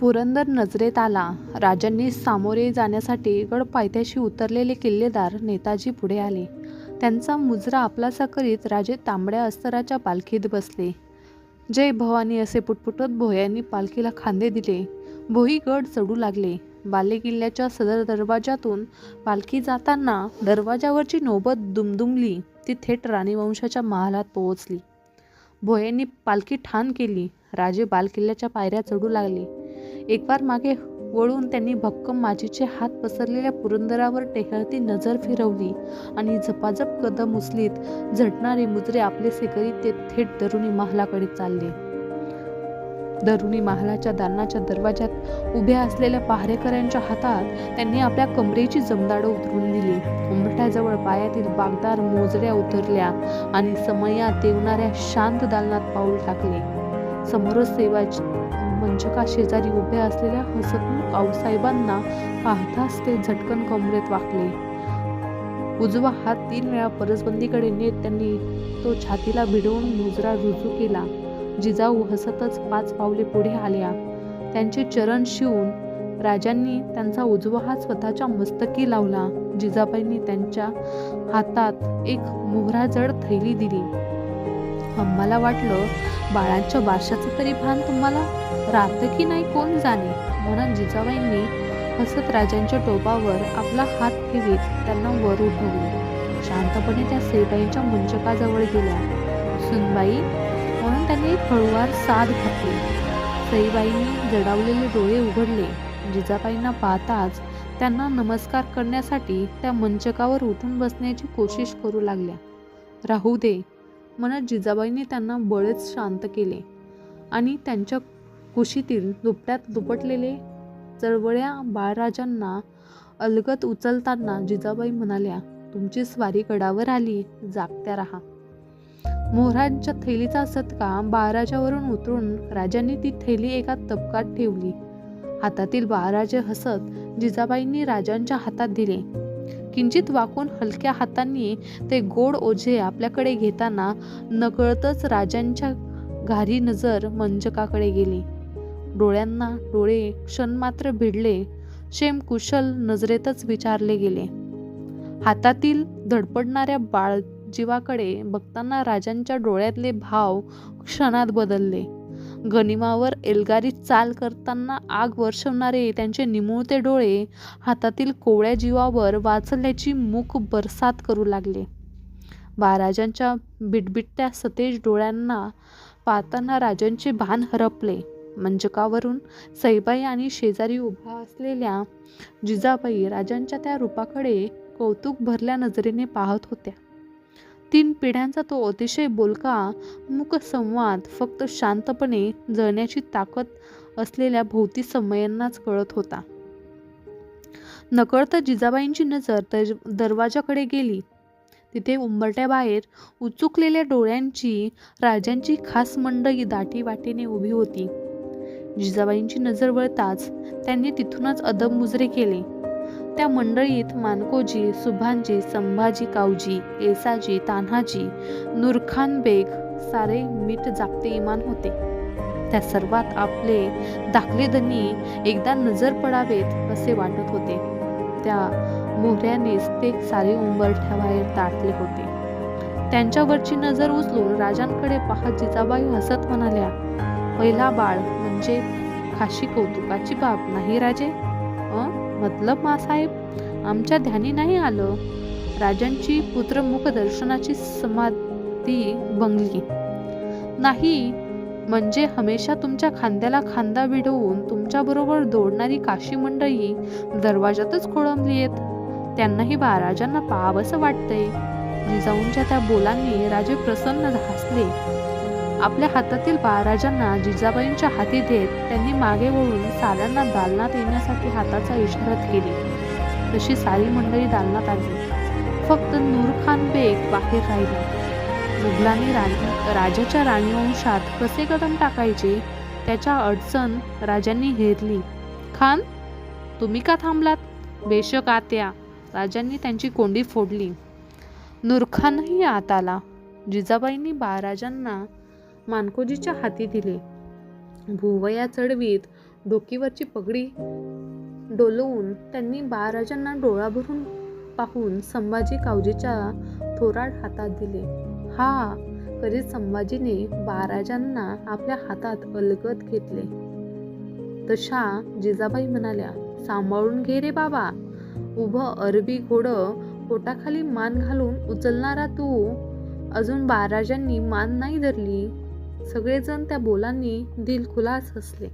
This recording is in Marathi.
पुरंदर नजरेत आला. राजांनी सामोरे जाण्यासाठी गड पायथ्याशी उतरलेले किल्लेदार नेताजी पुढे आले. त्यांचा मुजरा आपलासा करीत राजे तांबड्या अस्तराच्या पालखीत बसले. जय भवानी असे पुटपुटत भोयांनी पालखीला खांदे दिले. भोई गड चढू लागले. बालेकिल्ल्याच्या सदर दरवाजातून पालखी जाताना दरवाजावरची नोबत दुमदुमली ती थेट राणीवंशाच्या महालात पोहोचली. भोयांनी पालखी ठाण केली. राजे बालकिल्ल्याच्या पायऱ्या चढू लागले. एकवार मागे वळून त्यांनी भक्कम माझीचे हात पसरलेल्या पुरंदरावर टेहळती नजर फिरवली आणि झपाझप कदम उचलीत झटणारे मुजरे आपलेसे करीत ते थेट दरुणी महालाकडे चालले. दरुणी महालाच्या दालनाच्या दरवाजात उभ्या असलेल्या पहारेकऱ्यांच्या हातात त्यांनी आपल्या कमरेची जमदाडं उतरून दिली. उंबरठ्याजवळ पायातील बागदार मोजड्या उतरल्या आणि समयात देवणाऱ्या शांत दालनात पाऊल टाकले. समोरच मंचका मंचकाशेजारी उभे असलेल्या हसतमुख आऊसाहेबांना पाहताच ते झटकन कमरेत वाकले. उजवा हात तीन वेळा परसबंदीकडे नेत त्यांनी तो छातीला भिडवून मुजरा रुजू केला. जिजाऊ हसतच पाच पावले पुढे आल्या. त्यांचे चरण शिवून राजांनी त्यांचा उजवा हात स्वतःच्या मस्तकी लावला. जिजाबाईंनी त्यांच्या हातात एक मोहराजड थैली दिली. आम्हाला वाटलं बाळांच्या बारशाचं तरी भान तुम्हाला राहतं की नाही कोण जाणे म्हणत जिजाबाईंनी हसत राजांच्या टोपावर आपला हात ठेवीत त्यांना वर उठवले. शांतपणे त्या सेबाईंच्या मंचकाजवळ गेल्या. सुनबाई म्हणून त्यांनी हळुवार साद घातली. सईबाईंनी जडावलेले डोळे उघडले. जिजाबाईंना पाहताच त्यांना नमस्कार करण्यासाठी त्या मंचकावर उठून बसण्याची कोशिश करू लागल्या. राहू दे म्हणत जिजाबाईंनी त्यांना बळेच शांत केले आणि त्यांच्या कुशीतील दुपट्यात दुपटलेले चळवळ्या बाळराजांना अलगत उचलताना जिजाबाई म्हणाल्या तुमची स्वारी गडावर आली जागत्या राहा. मोहरांच्या थैलीचा सत्का बाळराजावरून उतरून राजांनी ती थैली एका तबकात ठेवली. हातातील बाळराजे हसत जिजाबाईंनी राजांच्या हातात दिले. किंचित वाकून हलक्या हातांनी ते गोड ओझे आपल्याकडे घेताना नकळतच राजांच्या घारी नजर मंचकाकडे गेली. डोळ्यांना डोळे क्षणमात्र भिडले. शेम कुशल नजरेतच विचारले गेले. हातातील धडपडणाऱ्या बाळजीवाकडे बघताना राजांच्या डोळ्यातले भाव क्षणात बदलले. गनिमावर एल्गारी चाल करताना आग वर्षवणारे त्यांचे निमुळते डोळे हातातील कोवळ्या जीवावर वाचल्याची मुख बरसात करू लागले. बाराजांच्या बिटबिटत्या सतेज डोळ्यांना पाहताना राजांचे भान हरपले. मंचकावरून सईबाई आणि शेजारी उभा असलेल्या जिजाबाई राजांच्या त्या रूपाकडे कौतुक भरल्या नजरेने पाहत होत्या. तीन पिढ्यांचा तो अतिशय बोलका मुकसंवाद फक्त शांतपणे जळण्याची ताकद असलेल्या भोवती समयांनाच कळत होता. नकळत जिजाबाईंची नजर दरवाजाकडे गेली. तिथे उंबरट्याबाहेर उचुकलेल्या डोळ्यांची राजांची खास मंडळी दाटीवाटीने उभी होती. जिजाबाईंची नजर वळताच त्यांनी तिथूनच अदब मुजरे केले. त्या मंडळीत मानकोजी, सुभानजी, संभाजी कावजी, येसाजी, तान्हाजी, नूरखानबेग सारे मीठ जागते इमान होते. त्या सर्वात आपले धाकले धनी एकदा नजर पडावेत असे वाटत होते. त्या मोहऱ्यानेच ते सारे उंबरठ्याबाहेर दाटले होते. त्यांच्यावरची नजर उचलून राजांकडे पाहत जिजाबाई हसत म्हणाल्या पहिला बाळ म्हणजे खाशी कौतुकाची बाब नाही राजे? अ मतलब मासाहेब आमच्या ध्यानी नाही आलं. राजांची पुत्रमुखदर्शनाची समाधी बंगली नाही म्हणजे हमेशा तुमच्या खांद्याला खांदा भिडवून तुमच्याबरोबर दौडणारी काशी मंडळी दरवाजातच आहेत त्यांनाही बाळराजांना पाहावंसं वाटतंय. जिजाऊंच्या त्या बोलांनी राजे प्रसन्न हसले. आपल्या हातातील बाळराजांना जिजाबाईंच्या हाती देत त्यांनी मागे वळून साऱ्यांना दालनात येण्यासाठी हाताचा इशारा केली. तशी सारी मंडळी दालनात आली. फक्त नूरखान बेग बाहेर राहिला. मुघलांनी राणी राजाच्या राणीवंशात कसे कदम टाकायचे त्याच्या अडचण राजांनी हेरली. खान तुम्ही का थांबलात? बेशक आत्या राजांनी त्यांची कोंडी फोडली. नूरखानही आत आला. जिजाबाईंनी बाळराजांना मानकोजीच्या हाती दिले. भुवया चढवीत डोकीवरची पगडी डोलवून त्यांनी बाळराजांना डोळा भरून पाहून संभाजी कावजीच्या थोराड हातात दिले. हा करीत संभाजीने बाळराजांना आपल्या हातात अलगत घेतले. तशा जिजाबाई म्हणाल्या सांभाळून घे रे बाबा. उभं अरबी घोडं पोटाखाली मान घालून उचलणारा तू. अजून बाळराजांनी मान नाही धरली. सगळेजण त्या बोलांनी दिलखुलास हसले.